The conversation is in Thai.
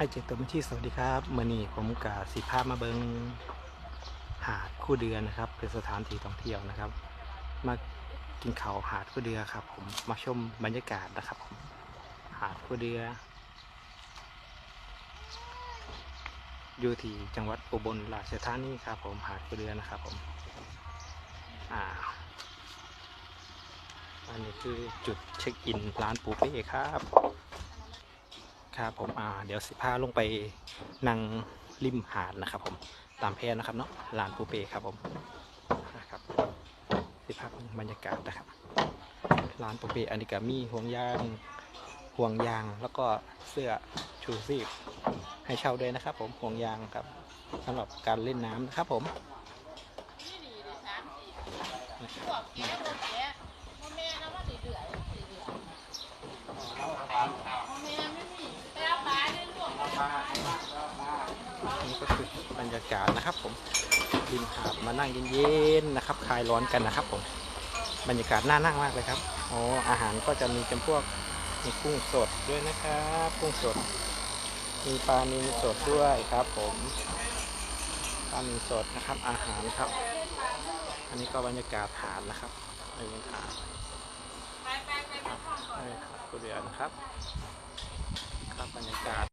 ไอเจตัวบัญชีสวัสดีครับมื่อนี้ผมกาสีภาพมาเบิงหาดคู่เดือนนะครับ เป็นสถานที่ท่องเที่ยวนะครับ มากินเขาหาดคู่เดือครับ ผมมาชมบรรยากาศนะครับผมหาดคู่เดืออยู่ที่จังหวัดอุบลราชธานีครับ ผมหาดคู่เดือนะครับ ผมอ่าอันนี้คือจุดเช็คอินร้านปูเป้ครับ ครับผมอ่าเดี๋ยวสิพาลงไปนั่งริมหาดนะครับผมตามแพนนะครับเนาะลานปูเป้ครับผมนะครับสิพาเบิ่งบรรยากาศนะครับลานปูเป้อันนี้ก็มีห่วงยางห่วงยางแล้วก็เสื้อชูชีพให้เช่าด้วยนะครับ ผมห่วงยางครับสำหรับการเล่นน้ำนะครับผมนี่ นี่ก็คือบรรยากาศนะครับ ผมริมหาดมานั่งเย็นๆนะครับคลายร้อนกันนะครับ ผม บรรยากาศน่านั่งมากเลยครับอ๋ออาหารก็จะมีจำพวกมีกุ้งสดด้วยนะครับกุ้งสด มีปลานิลสดด้วยครับ ผมปลานิลสดนะครับ อาหารครับ อันนี้ก็บรรยากาศหาดนะครับบรรยากาศใช่ครับผู้เรียนครับ ครับบรรยากาศ